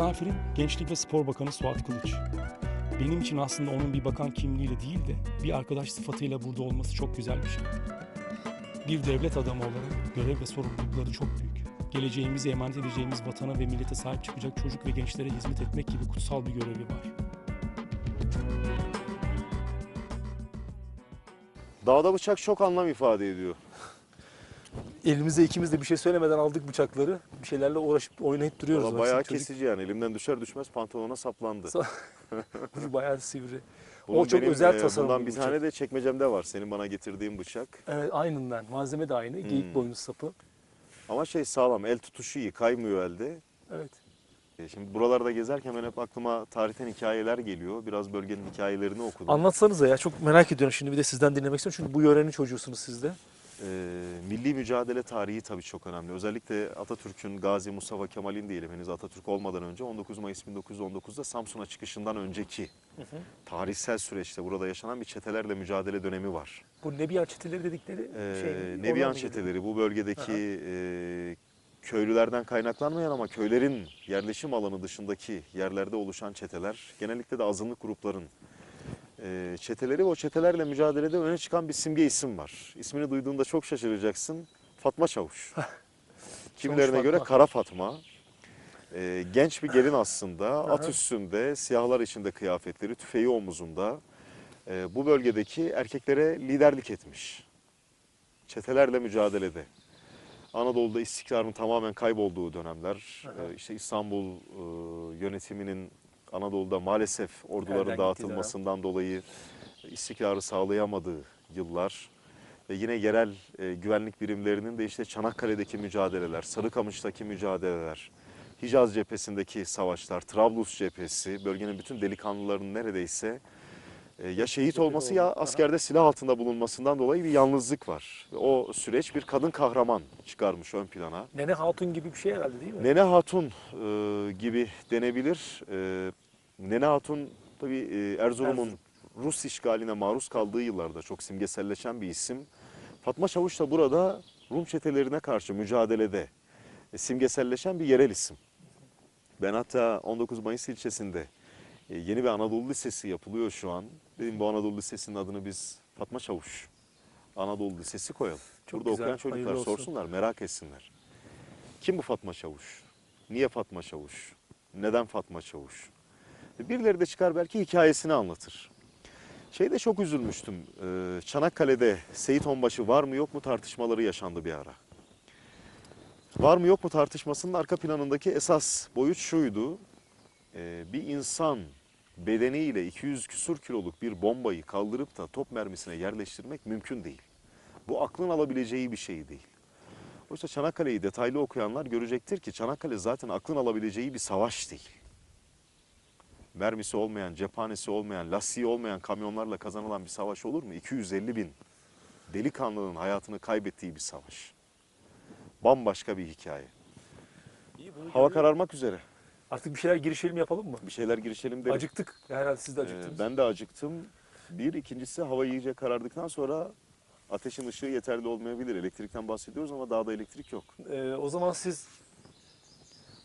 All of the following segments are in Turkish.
Misafirim Gençlik ve Spor Bakanı Suat Kılıç. Benim için aslında onun bir bakan kimliğiyle değil de bir arkadaş sıfatıyla burada olması çok güzel bir şey. Bir devlet adamı olarak görev ve sorumlulukları çok büyük. Geleceğimizi emanet edeceğimiz vatana ve millete sahip çıkacak çocuk ve gençlere hizmet etmek gibi kutsal bir görevi var. Dağda bıçak çok anlam ifade ediyor. Elimizde ikimiz de bir şey söylemeden aldık bıçakları. Bir şeylerle uğraşıp oynayıp duruyoruz. Valla bayağı çocuk kesici yani. Elimden düşer düşmez pantolona saplandı. Sa- ucu bayağı sivri. Bunun o çok benim, özel tasarım Bundan bir bıçak. tane de çekmecemde var. Senin bana getirdiğin bıçak. Evet aynından. Malzeme de aynı. Geyik Hmm. boynu sapı. Ama şey sağlam. El tutuşu iyi. Kaymıyor elde. Evet. E, Şimdi buralarda gezerken ben hep aklıma tarihten hikayeler geliyor. Biraz bölgenin hikayelerini okudum. Anlatsanıza ya çok merak ediyorum. Şimdi bir de sizden dinlemek istiyorum. Çünkü bu yörenin çocuğusunuz siz de. Ee, milli mücadele tarihi tabii çok önemli. Özellikle Atatürk'ün, Gazi Mustafa Kemal'in diyelim henüz Atatürk olmadan önce 19 Mayıs 1919'da Samsun'a çıkışından önceki tarihsel süreçte burada yaşanan bir çetelerle mücadele dönemi var. Bu Nebiyan çeteleri dedikleri Ee, şey. mi? Nebiyan çeteleri bu bölgedeki e, köylülerden kaynaklanmayan ama köylerin yerleşim alanı dışındaki yerlerde oluşan çeteler genellikle de azınlık grupların e, çeteleri ve o çetelerle mücadelede öne çıkan bir simge isim var. İsmini duyduğunda çok şaşıracaksın. Fatma Çavuş. Kimilerine Fatma. göre Kara Fatma. E, genç bir gelin aslında. At üstünde, siyahlar içinde kıyafetleri, tüfeği omuzunda. E, bu bölgedeki erkeklere liderlik etmiş. Çetelerle mücadelede. Anadolu'da istikrarın tamamen kaybolduğu dönemler, e, işte İstanbul e, yönetiminin Anadolu'da maalesef orduların Elden dağıtılmasından dolayı istikrarı sağlayamadığı yıllar ve yine yerel e, güvenlik birimlerinin de işte Çanakkale'deki mücadeleler, Sarıkamış'taki mücadeleler, Hicaz cephesindeki savaşlar, Trablus cephesi, bölgenin bütün delikanlılarının neredeyse e, ya şehit olması ya askerde silah altında bulunmasından dolayı bir yalnızlık var. Ve o süreç bir kadın kahraman çıkarmış ön plana. Nene Hatun gibi bir şey herhalde değil mi? Nene Hatun e, gibi denebilir. E, Nene Hatun tabii e, Erzurum'un Erzurum. Rus işgaline maruz kaldığı yıllarda çok simgeselleşen bir isim. Fatma Çavuş da burada Rum çetelerine karşı mücadelede e, simgeselleşen bir yerel isim. Ben hatta 19 Mayıs ilçesinde e, yeni bir Anadolu Lisesi yapılıyor şu an. Dedim bu Anadolu Lisesi'nin adını biz Fatma Çavuş Anadolu Lisesi koyalım. Çok Burada güzel, okuyan çocuklar sorsunlar, merak etsinler. Kim bu Fatma Çavuş? Niye Fatma Çavuş? Neden Fatma Çavuş? Birileri de çıkar belki hikayesini anlatır. Şeyde çok üzülmüştüm. e, Çanakkale'de Seyit Onbaşı var mı yok mu tartışmaları yaşandı bir ara. Var mı yok mu tartışmasının arka planındaki esas boyut şuydu. E, Bir insan bedeniyle 200 küsur kiloluk bir bombayı kaldırıp da top mermisine yerleştirmek mümkün değil. Bu aklın alabileceği bir şey değil. Oysa Çanakkale'yi detaylı okuyanlar görecektir ki Çanakkale zaten aklın alabileceği bir savaş değil. Mermisi olmayan, cephanesi olmayan, lastiği olmayan kamyonlarla kazanılan bir savaş olur mu? 250 bin delikanlının hayatını kaybettiği bir savaş. Bambaşka bir hikaye. İyi, Hava kararmak üzere. Artık bir şeyler girişelim yapalım mı? Bir şeyler girişelim derim. Acıktık. Herhalde siz de Ee, acıktınız. ben de acıktım. Bir, ikincisi hava iyice karardıktan sonra ateşin ışığı yeterli olmayabilir. Elektrikten bahsediyoruz ama dağda elektrik yok. Ee, o zaman siz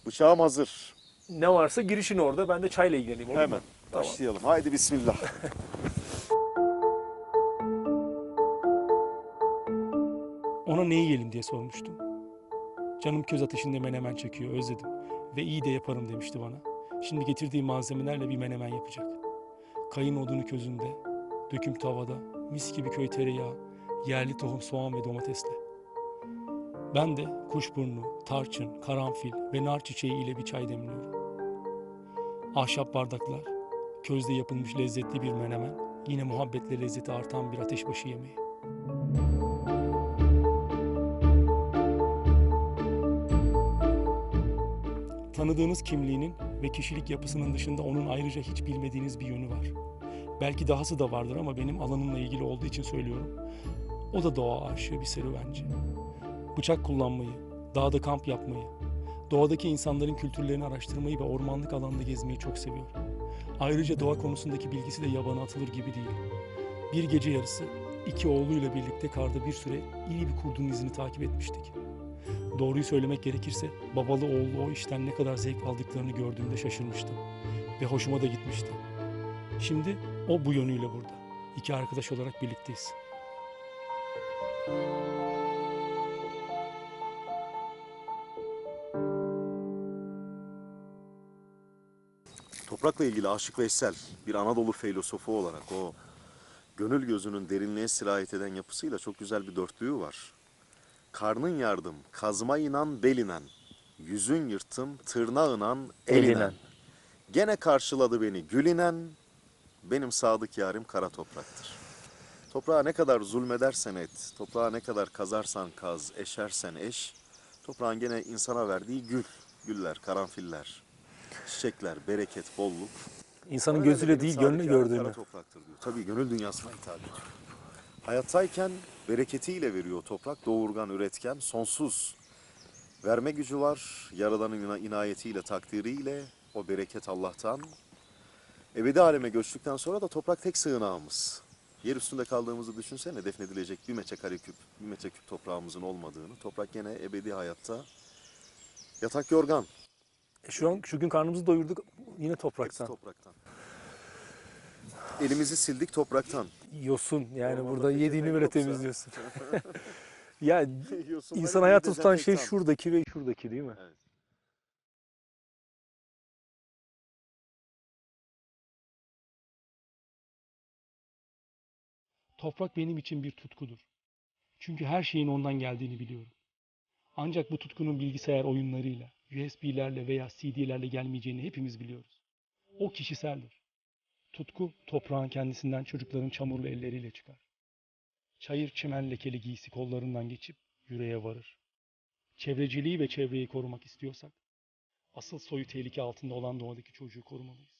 Bıçağım hazır. Ne varsa girişin orada. Ben de çayla ilgileneyim. olur mu? Hemen Tamam. başlayalım. Haydi bismillah. Ona ne yiyelim diye sormuştum. Canım köz ateşinde menemen çekiyor, özledim. Ve iyi de yaparım demişti bana. Şimdi getirdiği malzemelerle bir menemen yapacak. Kayın odunu közünde, döküm tavada, mis gibi köy tereyağı, yerli tohum soğan ve domatesle. Ben de kuşburnu, tarçın, karanfil ve nar çiçeği ile bir çay demliyorum. Ahşap bardaklar, közde yapılmış lezzetli bir menemen, yine muhabbetle lezzeti artan bir ateşbaşı yemeği. Tanıdığınız kimliğinin ve kişilik yapısının dışında onun ayrıca hiç bilmediğiniz bir yönü var. Belki dahası da vardır ama benim alanımla ilgili olduğu için söylüyorum. O da doğa aşığı bir serüvenci. Bıçak kullanmayı, dağda kamp yapmayı, doğadaki insanların kültürlerini araştırmayı ve ormanlık alanda gezmeyi çok seviyor. Ayrıca doğa konusundaki bilgisi de yabana atılır gibi değil. Bir gece yarısı iki oğluyla birlikte karda bir süre iri bir kurdun izini takip etmiştik. Doğruyu söylemek gerekirse babalı oğullu o işten ne kadar zevk aldıklarını gördüğümde şaşırmıştım. Ve hoşuma da gitmişti. Şimdi o bu yönüyle burada. İki arkadaş olarak birlikteyiz. Toprakla ilgili Aşık Veysel bir Anadolu filozofu olarak o gönül gözünün derinliğe sirayet eden yapısıyla çok güzel bir dörtlüğü var. Karnın yardım, kazma inan belinen, yüzün yırttım, tırnağınan elinen. Elinen. Gene karşıladı beni gülinen, benim sadık yarim kara topraktır. Toprağa ne kadar zulmedersen et, toprağa ne kadar kazarsan kaz, eşersen eş, toprağın gene insana verdiği gül, güller, karanfiller, çiçekler, bereket, bolluk. İnsanın Öyle gözüyle değil, gönlü gördüğünü. Topraktır diyor. Tabii gönül dünyasına hitap ediyor. Hayattayken bereketiyle veriyor toprak, doğurgan, üretken, sonsuz. Verme gücü var, Yaradan'ın ina- inayetiyle, takdiriyle, o bereket Allah'tan. Ebedi aleme göçtükten sonra da toprak tek sığınağımız. Yer üstünde kaldığımızı düşünsene defnedilecek bir metrekare küp, bir metreküp toprağımızın olmadığını. Toprak gene ebedi hayatta yatak yorgan. E şu an şu gün karnımızı doyurduk yine Hepsi topraktan. topraktan. Elimizi sildik topraktan. Yosun yani Ormanda burada yediğini bile yoksa. temizliyorsun. ya Yosunları insan hayatı tutan şey dezenfektan. şuradaki ve şuradaki değil mi? Evet. Toprak benim için bir tutkudur. Çünkü her şeyin ondan geldiğini biliyorum. Ancak bu tutkunun bilgisayar oyunlarıyla, USB'lerle veya CD'lerle gelmeyeceğini hepimiz biliyoruz. O kişiseldir. Tutku toprağın kendisinden çocukların çamurlu elleriyle çıkar. Çayır çimen lekeli giysi kollarından geçip yüreğe varır. Çevreciliği ve çevreyi korumak istiyorsak, asıl soyu tehlike altında olan doğadaki çocuğu korumalıyız.